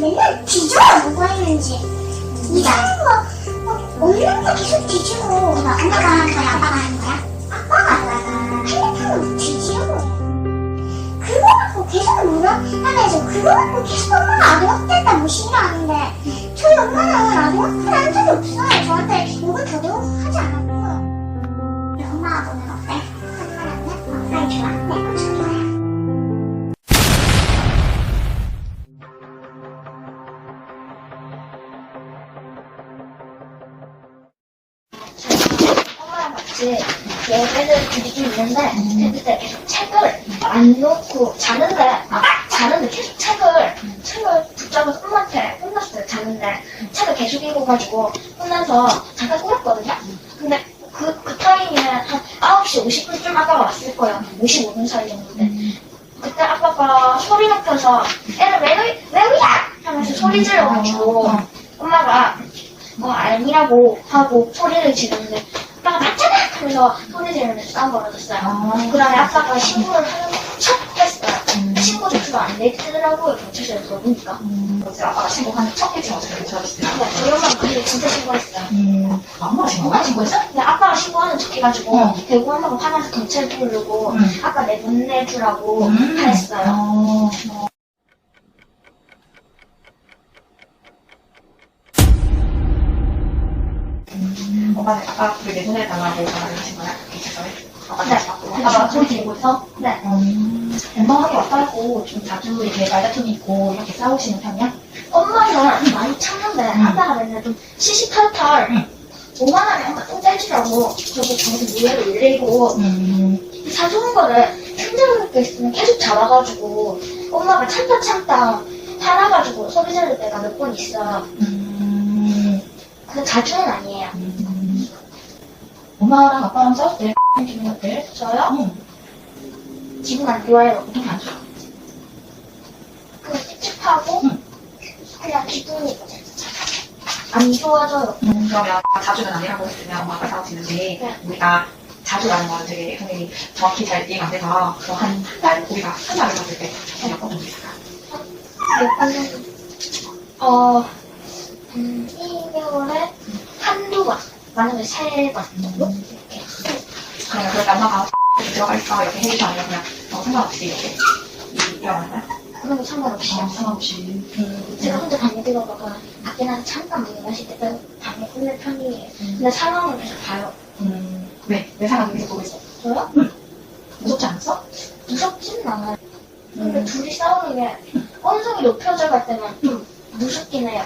맨날 뒤져요 누가 했는지. 이상한 거. 어, 없는 거 계속 뒤지고 엄마가 하는 거야 아빠가 하는 거야? 아빠가 핸드폰을 뒤지고 그거 갖고 계속 물어. 하면서 그거 갖고 계속 엄마가 아동학대했다. 무시를 하는데. 저희 엄마는 아동학대를 한 적이 없어요. 저한테 욕을 더더욱 하지 않았고 둘이 좀 있는데 근데 계속 책을 안 놓고 자는데 아, 자는데 계속 책을 책을 붙잡아서 엄마한테 혼났어요 자는데. 책을 계속 읽어가지고 혼나서 잠깐 꿀었거든요. 근데 그, 그 타이밍에 한 9시 50분쯤 아빠가 왔을 거예요. 55분 사이 정도인데. 그때 아빠가 소리 높여서 애를 왜, 왜, 왜 울어? 하면서 소리 질러가지고 엄마가 뭐 아니라고 하고 소리를 지르는데 아빠가 맞잖아 하면서 소리 지르면서 싸움 벌어졌어요. 그 다음에 아빠가 신고를 하는 척 했어요. 신고 조치가 안 되더라고요 경찰서에서 보니까. 그래서 아빠가 신고하는 첫 해지 어떻게 괜찮았어요? 근데 저희 엄마는 그게 진짜 신고했어요. 음, 엄마가 신고가 신고했어? 근데 아빠가 신고하는 척 해가지고 어. 결국 엄마가 화나서 경찰 부르고 음. 아빠 내보내주라고 음. 했어요. 어, 음, 엄마는 아빠 그 내보내달라고 말을 하신 거야? 경찰서에? 아빠한테 네. 아빠가 소리 있어? 네. 음, 엄마하고 아빠하고 좀 자주 이렇게 말다툼이 있고 이렇게 싸우시는 편이야? 엄마는 많이 참는데 음. 아빠가 맨날 좀 시시탈탈 음. 5만 원에 엄마 똥 떼주라고 저거 저거 무예로 일내고 음, 사주는 거를 힘들게 게 있으면 계속 잡아가지고 엄마가 참다 참다 화나가지고 소리 지를 때가 몇 번 있어요. 음, 근데 자주는 아니에요. 음. 엄마랑 아빠랑 싸울 때 기분 어때? 저요? 응, 기분 안 좋아요. 기분 안 좋아. 그냥 찝찝하고 음. 그냥 기분이 안 좋아져요. 음, 그러면 자주는 아니라고 했으면 엄마가 싸우시는데 네. 우리가 자주라는 건 되게 선생님이 정확히 잘 이해가 안 돼서 그한한 달, 우리가 한 달을 봤을 때 몇번 정도 있을까? 몇번 정도? 어, 음, 1개월에 한두 번, 많으면 세번 정도? 이렇게. 그러면 그렇게 엄마가 들어가 있어 이렇게 해주지 않으면 그냥 어, 상관없이 이렇게 일어나는 거야? 그런 거 상관없이. 어, 상관없이 음. 제가 혼자 방에 들어가가 밖에 나서 잠깐 문 마실 때 빼고 방에 꿀릴 편이에요. 근데 상황을 계속 봐요. 음, 왜? 왜 상황이 계속 보고 있어? 저요? 무섭지 않았어? 무섭지는 않아요. 근데 음. 둘이 싸우는 게 언성이 높여져 갈 때는 좀 무섭긴 해요.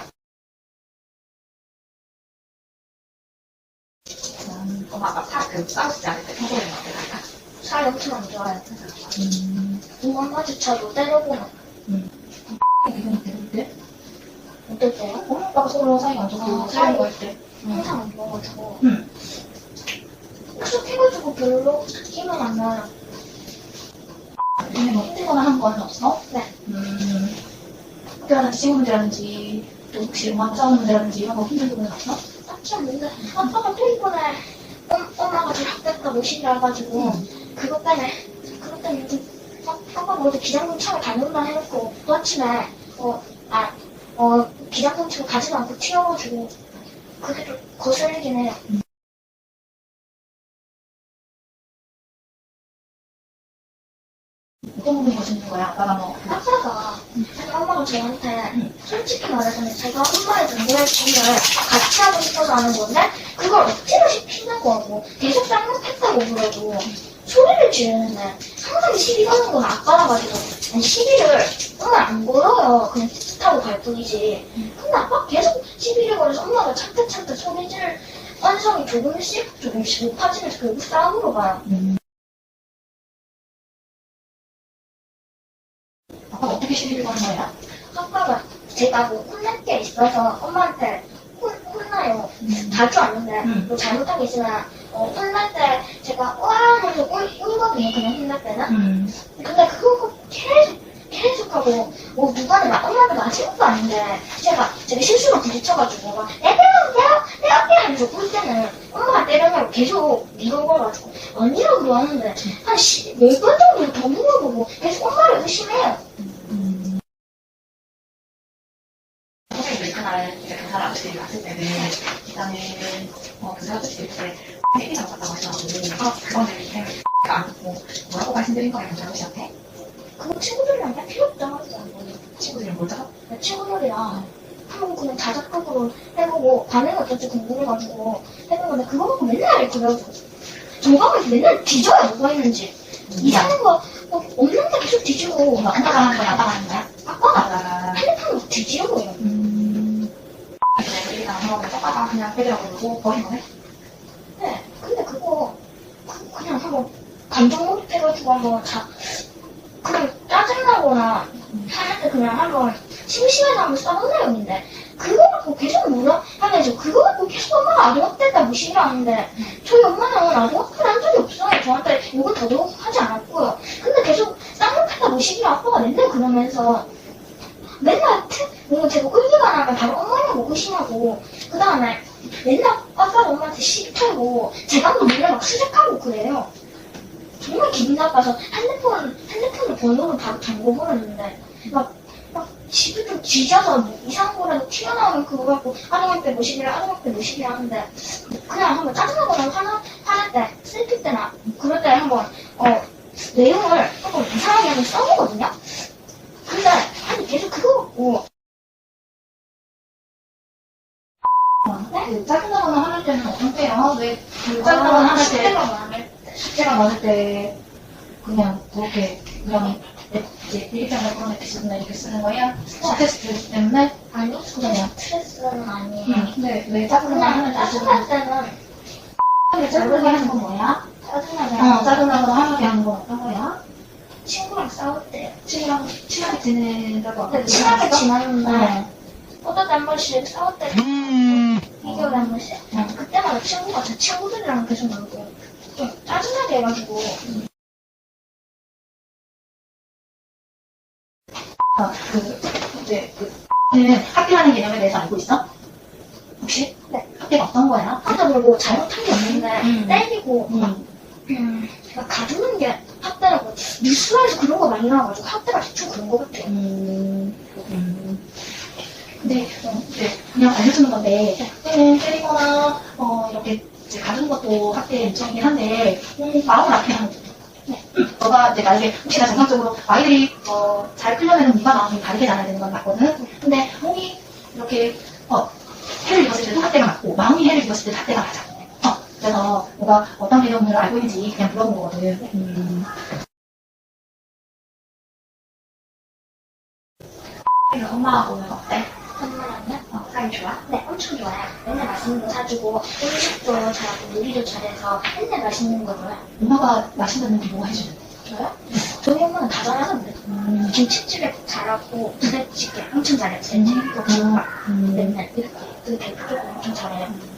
엄마 아빠 사, 그 싸우지 않을 때 평소에는 어떻게 할까? 사이 엄청 안 좋아요. 음, 눈 마주쳐도 때려보면 기분이 어떨 때? 어떨 때요? 엄마 아빠가 서로 사이가 안 좋고 어, 싸우는 거일 때 항상 안 좋아가지고 음. 익숙해가지고 별로 힘은 안 나요. 근데 뭐 힘들거나 한 건 없어? 네. 음, 학교라든지 친구들이라든지 또 혹시 음악 싸우는 문제라든지 이런 거 힘든 부분은 없어? 딱히 없는데 아빠가 또 이번에 저 학교가 모시라 해가지고 그것 때문에 그것 때문에 좀 아, 어디 기장군 차고 다녔나 해놓고 또 아침에 어 아 어 기장군 치고 가지도 않고 튀어가지고 그게 좀 거슬리긴 해요. 부분이 거슬리는 거야? 아빠가 뭐 아빠가 엄마가 저한테 솔직히 말해서는 제가 엄마의 정보의 짐을 같이 하고 싶어서 하는 건데 그걸 억지로 시키는 거고 계속 쌍욕했다고 그러고 소리를 지르는데 항상 시비 거는 건 아빠라 가지고 시비를 엄마 안 걸어요. 그냥 타고 갈 뿐이지. 근데 아빠 계속 시비를 걸어서 엄마가 참다 소리 지를 완성이 조금씩 조금씩 높아지면서 결국 싸움으로 가요 어떻게 시비를 거는 거야? 아빠가 제가 뭐 혼날 게 있어서 엄마한테 혼, 혼나요. 자주 왔는데 음. 뭐 잘못한 게 있으면 어, 혼날 때 제가 와 하면서 울, 울거든요. 그냥 혼날 때는. 음. 근데 그거 계속 계속 하고 뭐 누구한테 막 엄마한테 맞은 것도 아닌데 제가 제가 실수로 부딪혀가지고 막내 때려 때려 때려 때려 하면서 울 때는 엄마가 때려냐고 계속 밀어버려가지고 아니라고 하는데 한 열 번 정도 더 물어보고 계속 엄마를 의심해요. 일단은 어, 그 사람들 때 회의장 갔다고 하시더라고. 아, 그거는 그냥 안 듣고 뭐라고 말씀드린 거예요, 경찰 씨한테? 그거 친구들이랑 할 필요 없잖아. 친구들이랑 뭘 짜서? 내 친구들이랑 한번 그냥 자작극으로 해보고 반응이 어떨지 궁금해가지고 해본 건데 그거 갖고 맨날 그래가지고 조각을 맨날 뒤져야 뭐가 있는지 이상한 거 어, 없는데 계속 뒤지고 뭐 아빠가 하는 거야, 아빠가 하는 거야? 아빠가 아빠가. 핸드폰 막 뒤지고 이러고 음. 한번 오빠가 그냥 빼더라고 그러고 버린 거네? 네, 근데 그거 그- 그냥 한번 감정 몰입해가지고 한번 자 그냥 짜증나거나 할 때 그냥 한번 심심해서 한번 써본 내용인데. 그거 갖고 계속 뭐라 하면서 그거 갖고 계속 엄마가 아동학대다 무시를 하는데 저희 엄마는 아동학대를 한 적이 없어요. 저한테 욕을 더더욱 하지 않았고요. 근데 계속 쌍욕했다 무시를 아빠가 맨날 그러면서. 맨날 트- 뭔가 제가 끌기가 나면 바로 뭐 의심하고 그 다음에 맨날 아빠가 엄마한테 시비 털고 제가 또 몰래 막 수색하고 그래요. 정말 기분 나빠서 핸드폰, 핸드폰을 번호를 바로 잠궈 버렸는데 막, 막 집을 좀 뒤져서 뭐 이상한 거라도 튀어나오면 그거 갖고 아동학대 무시기를 아동학대 무시기를 하는데 그냥 한번 짜증나거나 화나, 화날 때, 슬플 때나 그럴 때 한번 어, 내용을 한번 이상하게 한번 써보거든요. 근데 아니 계속 그거 갖고 그 짜증나거나 화날 때는 어떤 때요? 왜그 짜증나거나 짜증나거나 화날 때 숙제가 많을 숙제가 많을 때 그냥 그렇게 그냥 이제 일기장을 데 쓰는 이렇게 쓰는 거야? 스트레스 때문에? 아니 그냥 스트레스는 아니에요. 응. 근데 왜 짜증나거나 그냥 화날 때 짜증날 때는 쓰는 짜증나게 하는 건 뭐야? 짜증나게 어, 짜증나거나 화나게 하는 건 어떤 거야? 친구랑 싸울 때 친구랑 친하게 지내다고 근데 친하게 지나는데 어. 어떨 때한 번씩 싸울 때2 개월에 한 번씩 응. 그때마다 친구가 제 친구들이랑 계속 놀고 좀 짜증나게 해가지고 어, 그, 이제, 그, 는 학교라는 개념에 대해서 알고 있어? 혹시? 네. 학교가 어떤 거야? 하다 보고 잘못한 게 없는데 음. 때리고 막 음. 음, 막 가두는 게 학대라고 뉴스에서 그런 거 많이 나와가지고 학대가 대충 그런 거 같아요 음. 음. 근데, 어, 이제, 그냥 알려주는 건데, 때는 때리거나, 어, 이렇게, 이제, 가두는 것도 학대의 일종이긴 한데, 음, 마음을 아프게 하는 거죠. 네. 너가 이제 나에게 혹시나 정상적으로 아이들이, 어, 잘 크려면 네가 마음이 다르게 자라야 되는 건 맞거든? 근데, 몸이 이렇게, 어, 해를 입었을 때도 학대가 맞고, 마음이 해를 입었을 때도 학대가 맞아. 어, 그래서, 너가 어떤 개념을 알고 있는지 그냥 물어본 거거든. 음. 엄마하고는 어때? 사이 좋아? 네, 엄청 좋아요. 맨날 맛있는 거 사주고 음식도 잘하고 요리도 잘해서 맨날 맛있는 거 줘요. 엄마가 맛있는 게뭐 해주는데? 저요? 저희 엄마는 다 잘하던데. 김치찌개 잘하고 부대찌개 엄청 잘해요. 된장도 김밥 맨날 이렇게 그 대표적으로 엄청 잘해요.